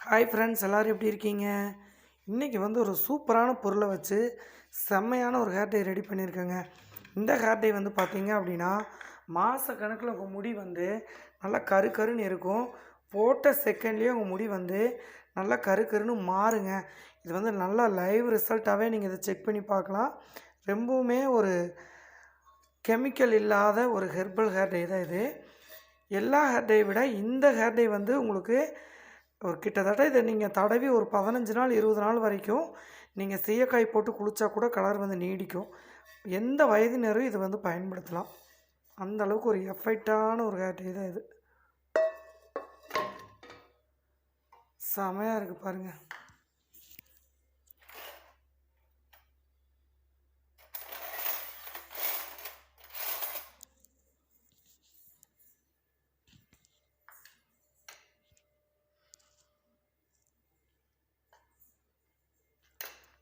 Hi friends எல்லோரும் எப்படி இருக்கீங்க? இன்றைக்கி வந்து ஒரு சூப்பரான பொருளை வச்சு செம்மையான ஒரு ஹேர் டை ரெடி பண்ணியிருக்கேங்க. இந்த ஹேர் டை வந்து பார்த்தீங்க அப்படின்னா மாத கணக்கில் உங்கள் முடி வந்து நல்லா கரு கருன்னு இருக்கும். போட்ட செகண்ட்லேயே உங்கள் முடி வந்து நல்லா கரு கருன்னு மாறுங்க. இது வந்து நல்லா லைவ் ரிசல்ட்டாகவே நீங்கள் இதை செக் பண்ணி பார்க்கலாம். ரொம்பவுமே ஒரு கெமிக்கல் இல்லாத ஒரு ஹெர்பல் ஹேர் டை தான் இது. எல்லா ஹேர் டை விட இந்த ஹேர் டை வந்து உங்களுக்கு ஒரு கிட்டத்தட்ட இதை நீங்கள் தடவி ஒரு பதினஞ்சு நாள் இருபது நாள் வரைக்கும் நீங்கள் சீயக்காய் போட்டு குளித்தா கூட கலர் வந்து நீடிக்கும். எந்த வயதினரும் இது வந்து பயன்படுத்தலாம். அந்த அளவுக்கு ஒரு எஃபெக்டான ஒரு கேட்டரி தான் இது. செமையாக இருக்குது பாருங்கள்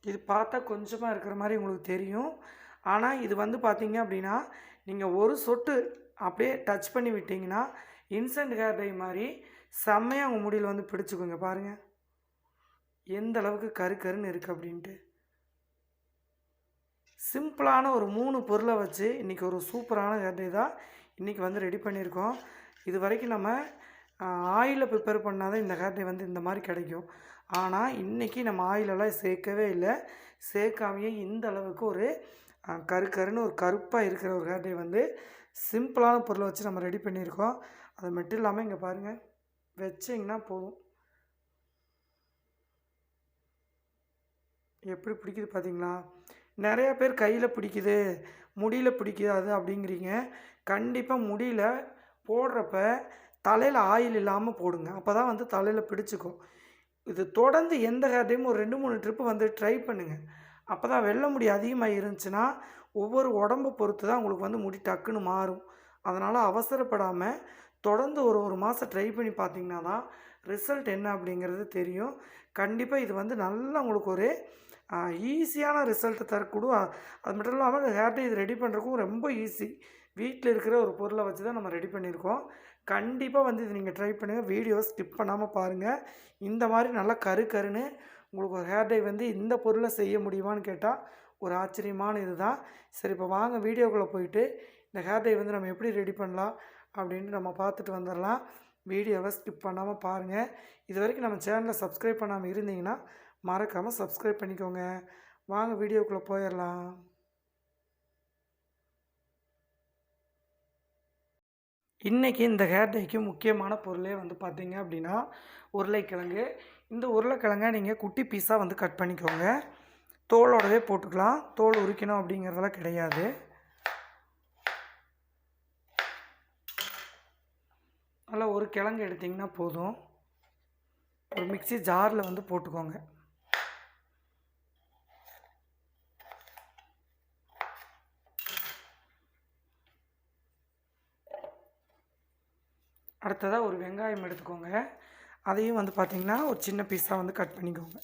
இது பார்த்தா கொஞ்சமாக இருக்கிற மாதிரி உங்களுக்கு தெரியும். ஆனால் இது வந்து பார்த்தீங்க அப்படின்னா நீங்கள் ஒரு சொட்டு அப்படியே டச் பண்ணி விட்டிங்கன்னா இன்ஸ்டன்ட் ஹேர் டை மாதிரி செம்மையாக உங்கள் முடியில் வந்து பிடிச்சிக்கோங்க பாருங்கள் எந்த அளவுக்கு கரு கருன்னு இருக்குது அப்படின்ட்டு. சிம்பிளான ஒரு மூணு பொருளை வச்சு இன்றைக்கி ஒரு சூப்பரான ஹேர் டை தான் இன்றைக்கி வந்து ரெடி பண்ணியிருக்கோம். இது வரைக்கும் நம்ம ஆயிலில் ப்ரிப்பேர் பண்ணால் தான் இந்த ஹேர் டை வந்து இந்த மாதிரி கிடைக்கும். ஆனால் இன்றைக்கி நம்ம ஆயிலெல்லாம் சேர்க்கவே இல்லை. சேர்க்காமையே இந்த அளவுக்கு ஒரு கருக்கருன்னு கரு கருன்னு ஒரு கருப்பாக இருக்கிற ஒரு ஹேர் டை வந்து சிம்பிளான பொருளை வச்சு நம்ம ரெடி பண்ணியிருக்கோம். அது மட்டும் இல்லாமல் இங்கே பாருங்கள் வச்சிங்கன்னா போதும். எப்படி பிடிக்குது பார்த்தீங்களா நிறையா பேர் கையில் பிடிக்குது முடியில் பிடிக்காது அப்படிங்கிறீங்க. கண்டிப்பாக முடியில் போடுறப்ப தலையில் ஆயில் இல்லாமல் போடுங்க. அப்போ தான் வந்து தலையில் பிடிச்சிக்கும். இது தொடர்ந்து எந்த ஹேர் டைம் ஒரு ரெண்டு மூணு ட்ரிப்பு வந்து ட்ரை பண்ணுங்கள் அப்போ தான் வெள்ளை முடி அதிகமாக இருந்துச்சுன்னா ஒவ்வொரு உடம்பை பொறுத்து தான் உங்களுக்கு வந்து முடி டக்குன்னு மாறும். அதனால் அவசரப்படாமல் தொடர்ந்து ஒரு ஒரு மாதம் ட்ரை பண்ணி பார்த்தீங்கன்னா தான் ரிசல்ட் என்ன அப்படிங்கிறது தெரியும். கண்டிப்பாக இது வந்து நல்லா உங்களுக்கு ஒரு ஈஸியான ரிசல்ட்டை தரக்கூடும். அது மட்டும் இல்லாமல் ஹேர் டை இது ரெடி பண்ணுறதுக்கும் ரொம்ப ஈஸி வீட்டில் இருக்கிற ஒரு பொருளை வச்சு தான் நம்ம ரெடி பண்ணியிருக்கோம். கண்டிப்பாக வந்து இது நீங்கள் ட்ரை பண்ணுங்கள் வீடியோ ஸ்கிப் பண்ணாமல் பாருங்கள் இந்த மாதிரி நல்லா கரு கருன்னு உங்களுக்கு ஒரு ஹேர் டை வந்து இந்த பொருளை செய்ய முடியுமான்னு கேட்டால் ஒரு ஆச்சரியமான இது தான் சரி இப்போ வாங்க வீடியோக்குள்ளே போயிட்டு இந்த ஹேர் டை வந்து நம்ம எப்படி ரெடி பண்ணலாம் அப்படின்ட்டு நம்ம பார்த்துட்டு வந்துடலாம் வீடியோவை ஸ்கிப் பண்ணாமல் பாருங்கள் இது வரைக்கும் நம்ம சேனலை சப்ஸ்கிரைப் பண்ணாமல் இருந்தீங்கன்னா மறக்காமல் சப்ஸ்கிரைப் பண்ணிக்கோங்க. வாங்க வீடியோக்குள்ளே போயிடலாம் இன்றைக்கி இந்த ஹேர் டைக்கு முக்கியமான பொருளே வந்து பார்த்தீங்க அப்படின்னா உருளைக்கிழங்கு. இந்த உருளைக்கிழங்கை நீங்கள் குட்டி பீஸாக வந்து கட் பண்ணிக்கோங்க. தோலோடவே போட்டுக்கலாம். தோல் உரிக்கணும் அப்படிங்கிறதெல்லாம் கிடையாது. நல்லா ஒரு கிழங்கு எடுத்திங்கன்னா போதும். ஒரு மிக்ஸி ஜாரில் வந்து போட்டுக்கோங்க. அடுத்ததாக ஒரு வெங்காயம் எடுத்துக்கோங்க. அதையும் வந்து பார்த்திங்கன்னா ஒரு சின்ன பீஸாக வந்து கட் பண்ணிக்கோங்க.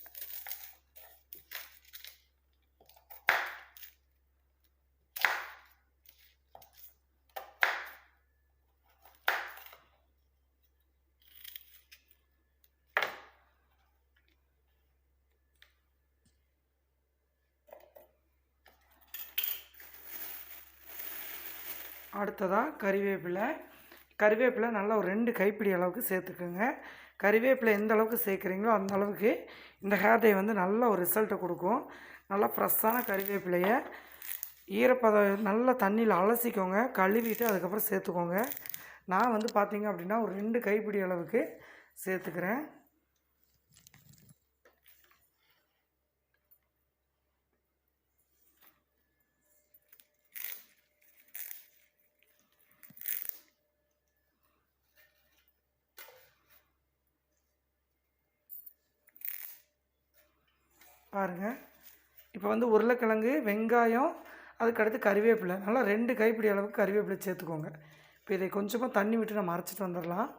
அடுத்ததாக கறிவேப்பிலை கறிவேப்பிலை நல்லா ஒரு ரெண்டு கைப்பிடி அளவுக்கு சேர்த்துக்குங்க. கறிவேப்பிலை எந்த அளவுக்கு சேர்க்குறீங்களோ அந்த அளவுக்கு இந்த ஹேர் டே வந்து நல்ல ஒரு ரிசல்ட்டை கொடுக்கும். நல்லா ஃப்ரெஷ்ஷான கறிவேப்பிலையை ஈரப்பதம் நல்லா தண்ணியில் அலசிக்கோங்க. கழுவிட்டு அதுக்கப்புறம் சேர்த்துக்கோங்க. நான் வந்து பார்த்தீங்க அப்படின்னா ஒரு ரெண்டு கைப்பிடி அளவுக்கு சேர்த்துக்கிறேன். பாருங்கள் இப்போ வந்து உருளைக்கிழங்கு வெங்காயம் அதுக்கடுத்து கறிவேப்பிலை. நல்லா ரெண்டு கைப்பிடி அளவுக்கு கறிவேப்பிலை சேர்த்துக்கோங்க. இப்போ இதை கொஞ்சமாக தண்ணி விட்டு நம்ம அரைச்சிட்டு வந்துடலாம்.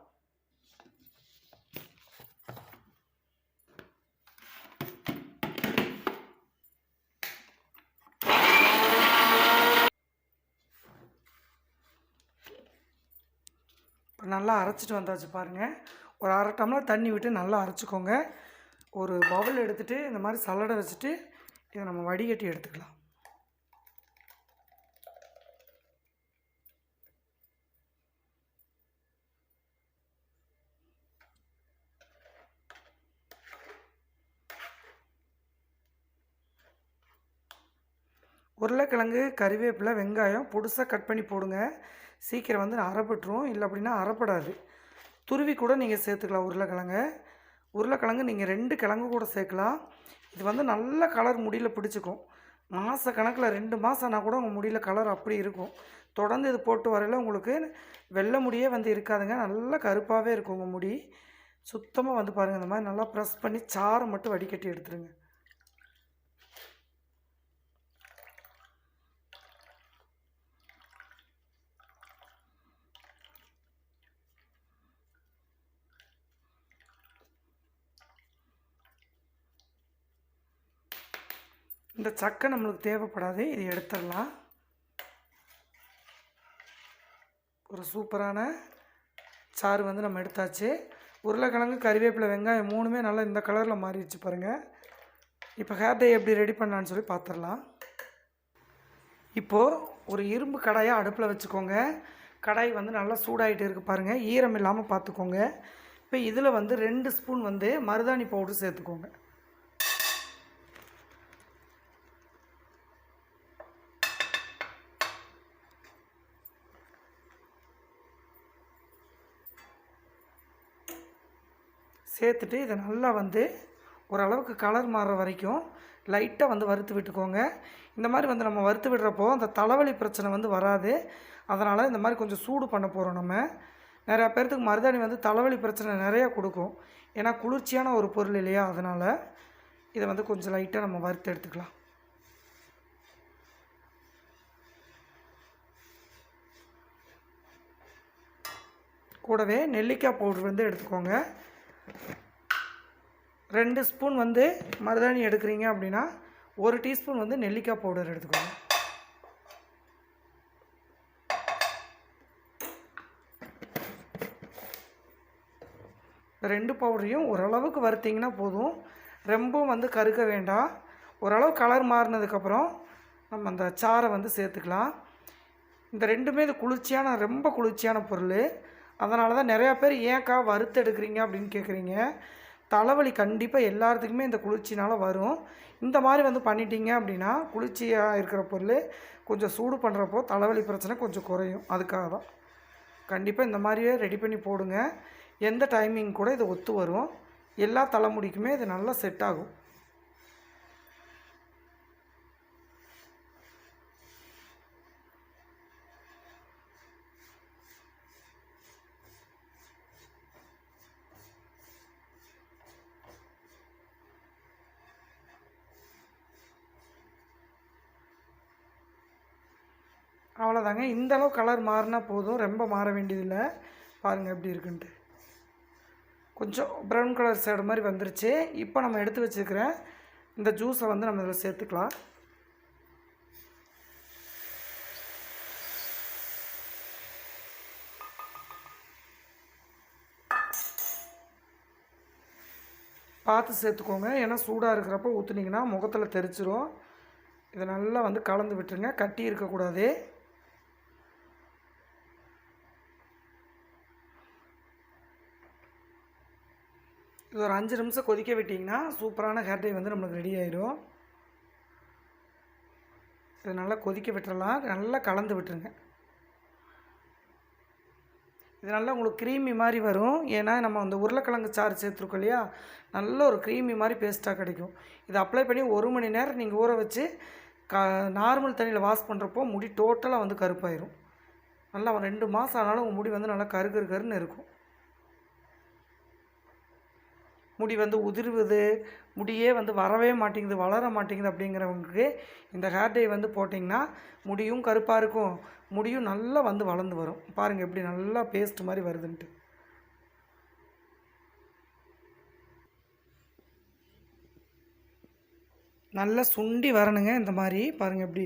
இப்போ நல்லா அரைச்சிட்டு வந்தாச்சு பாருங்கள் ஒரு அரை டம்ளர் தண்ணி விட்டு நல்லா அரைச்சிக்கோங்க. ஒரு பவுல் எடுத்துகிட்டு இந்த மாதிரி சல்லடை வச்சுட்டு இதை நம்ம வடிகட்டி எடுத்துக்கலாம். உருளைக்கிழங்கு கறிவேப்பிலை வெங்காயம் புதுசாக கட் பண்ணி போடுங்க. சீக்கிரம் வந்து அரைப்பட்டுரும். இல்லை அப்படின்னா அரைப்படாது. துருவி கூட நீங்கள் சேர்த்துக்கலாம் உருளைக்கிழங்கு. உருளைக்கிழங்கு நீங்கள் ரெண்டு கிழங்கு கூட சேர்க்கலாம். இது வந்து நல்ல கலர் முடியில் பிடிச்சிக்கும். மாத கணக்கில் ரெண்டு மாதம் ஆனால் கூட உங்கள் முடியில் கலர் அப்படி இருக்கும். தொடர்ந்து இது போட்டு வரையில உங்களுக்கு வெள்ளை முடியே வந்து இருக்காதுங்க. நல்லா கருப்பாகவே இருக்கும் உங்கள் முடி. சுத்தமாக வந்து பாருங்கள் இந்த மாதிரி நல்லா ப்ரெஸ் பண்ணி சாரம் மட்டும் வடிகட்டி எடுத்துருங்க. இந்த சக்கை நம்மளுக்கு தேவைப்படாது இது எடுத்துடலாம். ஒரு சூப்பரான சாறு வந்து நம்ம எடுத்தாச்சு. உருளைக்கிழங்கு கறிவேப்பிலை வெங்காயம் மூணுமே நல்லா இந்த கலரில் மாறிடுச்சு பாருங்கள் இப்போ ஹேர் டே எப்படி ரெடி பண்ணான்னு சொல்லி பார்த்துடலாம் இப்போது ஒரு இரும்பு கடாயை அடுப்பில் வச்சுக்கோங்க. கடாய் வந்து நல்லா சூடாகிட்டு இருக்குது பாருங்கள் ஈரம் இல்லாமல் பார்த்துக்கோங்க இப்போ இதில் வந்து ரெண்டு ஸ்பூன் வந்து மருதாணி பவுடர் சேர்த்துக்கோங்க. சேர்த்துட்டு இதை நல்லா வந்து ஓரளவுக்கு கலர் மாறுற வரைக்கும் லைட்டாக வந்து வறுத்து விட்டுக்கோங்க. இந்த மாதிரி வந்து நம்ம வறுத்து விடுறப்போ அந்த தலைவலி பிரச்சனை வந்து வராது. அதனால் இந்த மாதிரி கொஞ்சம் சூடு பண்ண போகிறோம் நம்ம. நிறையா பேர்த்துக்கு மருதாணி வந்து தலைவலி பிரச்சனை நிறையா கொடுக்கும். ஏன்னா குளிர்ச்சியான ஒரு பொருள் இல்லையா? அதனால் இதை வந்து கொஞ்சம் லைட்டாக நம்ம வறுத்து எடுத்துக்கலாம். கூடவே நெல்லிக்காய் பவுடர் வந்து எடுத்துக்கோங்க. ரெண்டு ஸ்பூன் வந்து மருதாணி எடுக்கிறீங்க அப்படின்னா ஒரு டீஸ்பூன் வந்து நெல்லிக்காய் பவுடர் எடுத்துக்கோங்க. ரெண்டு பவுடரையும் ஓரளவுக்கு வறுத்திங்கன்னா போதும். ரொம்பவும் வந்து கருக்க வேண்டாம். ஓரளவு கலர் மாறினதுக்கப்புறம் நம்ம அந்த சாரை வந்து சேர்த்துக்கலாம். இந்த ரெண்டுமே இது குளிர்ச்சியான ரொம்ப குளிர்ச்சியான பொருள். அதனால தான் நிறையா பேர் ஏன்க்கா வறுத்து எடுக்கிறீங்க அப்படின்னு கேட்குறீங்க தலைவலி கண்டிப்பாக எல்லாத்துக்குமே இந்த குளிர்ச்சினால் வரும். இந்த மாதிரி வந்து பண்ணிட்டீங்க அப்படின்னா குளிர்ச்சியாக இருக்கிற பொருள் கொஞ்சம் சூடு பண்ணுறப்போ தலைவலி பிரச்சனை கொஞ்சம் குறையும். அதுக்காக தான். கண்டிப்பாக இந்த மாதிரியே ரெடி பண்ணி போடுங்க. எந்த டைமிங் கூட இது ஒத்து வரும். எல்லா தலைமுடிக்குமே இது நல்லா செட் ஆகும். அவ்வளோதாங்க இந்த அளவு கலர் மாறினா போதும். ரொம்ப மாற வேண்டியதில்லை. பாருங்கள் எப்படி இருக்குன்ட்டு. கொஞ்சம் ப்ரௌன் கலர் சேடு மாதிரி வந்துருச்சு. இப்போ நம்ம எடுத்து வச்சுருக்கிற இந்த ஜூஸை வந்து நம்ம இதில் சேர்த்துக்கலாம். பார்த்து சேர்த்துக்கோங்க. ஏன்னா சூடாக இருக்கிறப்ப ஊற்றுனீங்கன்னா முகத்தில் தெரிச்சிரும் இதை நல்லா வந்து கலந்து விட்டுருங்க. கட்டி இருக்கக்கூடாது. இது ஒரு அஞ்சு நிமிஷம் கொதிக்க விட்டிங்கன்னா சூப்பரான ஹேர் டை வந்து நம்மளுக்கு ரெடி ஆயிடும் இதை நல்லா கொதிக்க விட்டுறலாம். நல்லா கலந்து விட்டுருங்க. இது நல்லா உங்களுக்கு க்ரீமி மாதிரி வரும். ஏன்னா நம்ம அந்த உருளைக்கிழங்கு சாறு சேர்த்துருக்கோம் இல்லையா? நல்ல ஒரு க்ரீமி மாதிரி பேஸ்ட்டாக கிடைக்கும். இதை அப்ளை பண்ணி ஒரு மணி நேரம் நீங்கள் ஊற வச்சு க நார்மல் தண்ணியில் வாஷ் பண்ணுறப்போ முடி டோட்டலாக வந்து கருப்பாயிரும். நல்லா ரெண்டு மாதம் ஆனாலும் உங்கள் முடி வந்து நல்லா கருகரு கரு கருன்னு இருக்கும். முடி வந்து உதிர்வுது முடியே வந்து வரவே மாட்டேங்குது வளர மாட்டேங்குது அப்படிங்கிறவங்களுக்கு இந்த ஹேர் டை வந்து போட்டிங்கன்னா முடியும் கருப்பாக இருக்கும். முடியும் நல்லா வந்து வளர்ந்து வரும். பாருங்கள் எப்படி நல்லா பேஸ்ட் மாதிரி வருதுன்ட்டு. நல்லா சுண்டி வரணுங்க இந்த மாதிரி. பாருங்கள் எப்படி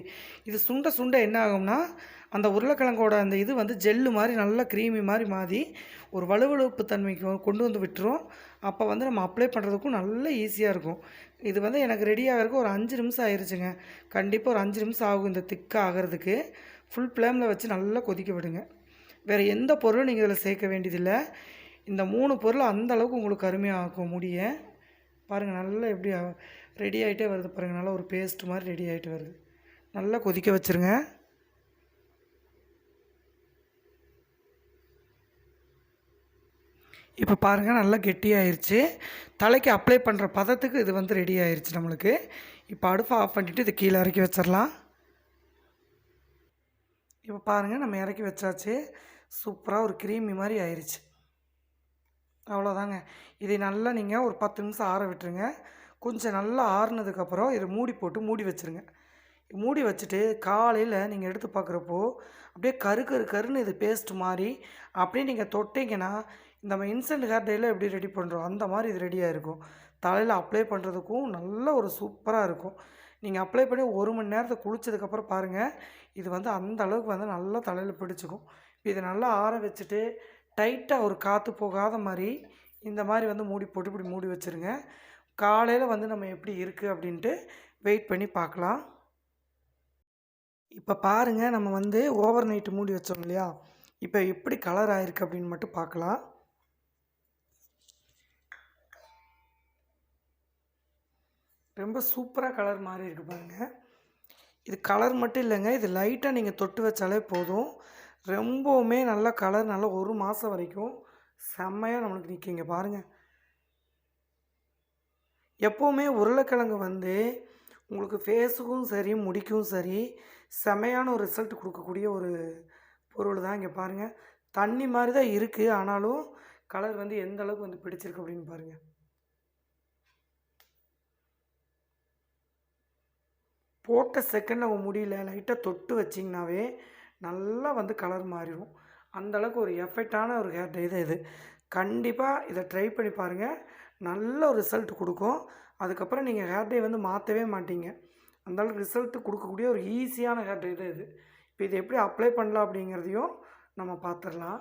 இது சுண்ட சுண்ட என்ன ஆகும்னா அந்த உருளைக்கிழங்கோட அந்த இது வந்து ஜெல்லு மாதிரி நல்லா க்ரீமி மாதிரி மாறி ஒரு வலுவழுப்பு தன்மைக்கு கொண்டு வந்து விட்டுரும். அப்போ வந்து நம்ம அப்ளை பண்ணுறதுக்கும் நல்ல ஈஸியாக இருக்கும். இது வந்து எனக்கு ரெடி ஆகிறதுக்கு ஒரு அஞ்சு நிமிஷம் ஆயிடுச்சுங்க கண்டிப்பாக ஒரு அஞ்சு நிமிஷம் ஆகும் இந்த திக்காக ஆகிறதுக்கு. ஃபுல் ஃப்ளேமில் வச்சு நல்லா கொதிக்க விடுங்க. வேறு எந்த பொருளும் நீங்கள் இதில் சேர்க்க வேண்டியதில்லை. இந்த மூணு பொருள் அந்த அளவுக்கு உங்களுக்கு அருமையாக ஆக்கும் முடிய. பாருங்கள் நல்லா எப்படி ரெடி ஆகிட்டே வருது பாருங்கள் நல்லா ஒரு பேஸ்ட் மாதிரி ரெடி ஆகிட்டு வருது. நல்லா கொதிக்க வச்சுருங்க. இப்போ பாருங்கள் நல்லா கெட்டியாயிருச்சு தலைக்கு அப்ளை பண்ணுற பதத்துக்கு இது வந்து ரெடி ஆகிருச்சு நம்மளுக்கு. இப்போ அடுப்பை ஆஃப் பண்ணிவிட்டு இது கீழே இறக்கி வச்சிடலாம் இப்போ பாருங்கள் நம்ம இறக்கி வச்சாச்சு. சூப்பராக ஒரு க்ரீமி மாதிரி ஆயிடுச்சு அவ்வளோதாங்க இதை நல்லா நீங்கள் ஒரு பத்து நிமிஷம் ஆற விட்டுருங்க. கொஞ்சம் நல்லா ஆறுனதுக்கப்புறம் இதை மூடி போட்டு மூடி வச்சுருங்க. மூடி வச்சுட்டு காலையில் நீங்கள் எடுத்து பார்க்குறப்போ அப்படியே கரு கரு கருன்னு இது பேஸ்ட் மாதிரி அப்படியே நீங்கள் தொட்டிங்கன்னா இந்த நம்ம இன்ஸ்டன்ட் ஹேர் டேயில் எப்படி ரெடி பண்ணுறோம் அந்த மாதிரி இது ரெடியாக இருக்கும் தலையில் அப்ளை பண்ணுறதுக்கும் நல்ல ஒரு சூப்பராக இருக்கும். நீங்கள் அப்ளை பண்ணி ஒரு மணி நேரத்தை குளிச்சதுக்கப்புறம் பாருங்கள் இது வந்து அந்த அளவுக்கு வந்து நல்லா தலையில் பிடிச்சிக்கும். இதை நல்லா ஆற வச்சுட்டு டைட்டாக ஒரு காற்று போகாத மாதிரி இந்த மாதிரி வந்து மூடி போட்டு இப்படி மூடி வச்சுருங்க. காலையில் வந்து நம்ம எப்படி இருக்குது அப்படின்ட்டு வெயிட் பண்ணி பார்க்கலாம். இப்போ பாருங்கள் நம்ம வந்து ஓவர் நைட்டு மூடி வச்சோம் இல்லையா? இப்போ எப்படி கலர் ஆயிருக்கு அப்படின்னு மட்டும் பார்க்கலாம். ரொம்ப சூப்பராக கலர் மாறி இருக்கு பாருங்கள் இது கலர் மட்டும் இல்லைங்க இது லைட்டாக நீங்கள் தொட்டு வச்சாலே போதும். ரொம்பவுமே நல்லா கலர் நல்லா ஒரு மாதம் வரைக்கும் செம்மையாக நம்மளுக்கு நிற்கிங்க பாருங்கள் எப்போவுமே உருளைக்கிழங்கு வந்து உங்களுக்கு ஃபேஸுக்கும் சரி முடிக்கும் சரி செமையான ஒரு ரிசல்ட் கொடுக்கக்கூடிய ஒரு பொருள் தான் இங்கே பாருங்கள் தண்ணி மாதிரி தான் இருக்குது ஆனாலும் கலர் வந்து எந்த அளவுக்கு வந்து பிடிச்சிருக்கு அப்படின்னு பாருங்கள் போட்ட செகண்ட் நம்ம முடியல லைட்டாக தொட்டு வச்சிங்கனாவே நல்லா வந்து கலர் மாறிடும் அந்தளவுக்கு ஒரு எஃபெக்டான ஒரு ஹேர் டை தான் இது. கண்டிப்பாக இதை ட்ரை பண்ணி பாருங்கள் நல்ல ஒரு ரிசல்ட் கொடுக்கும். அதுக்கப்புறம் நீங்கள் ஹேர் டை வந்து மாற்றவே மாட்டீங்க. அந்த அளவுக்கு ரிசல்ட் கொடுக்கக்கூடிய ஒரு ஈஸியான ஹேர் டை தான் இது. இப்போ இது எப்படி அப்ளை பண்ணலாம் அப்படிங்கிறதையும் நம்ம பார்த்துடலாம்.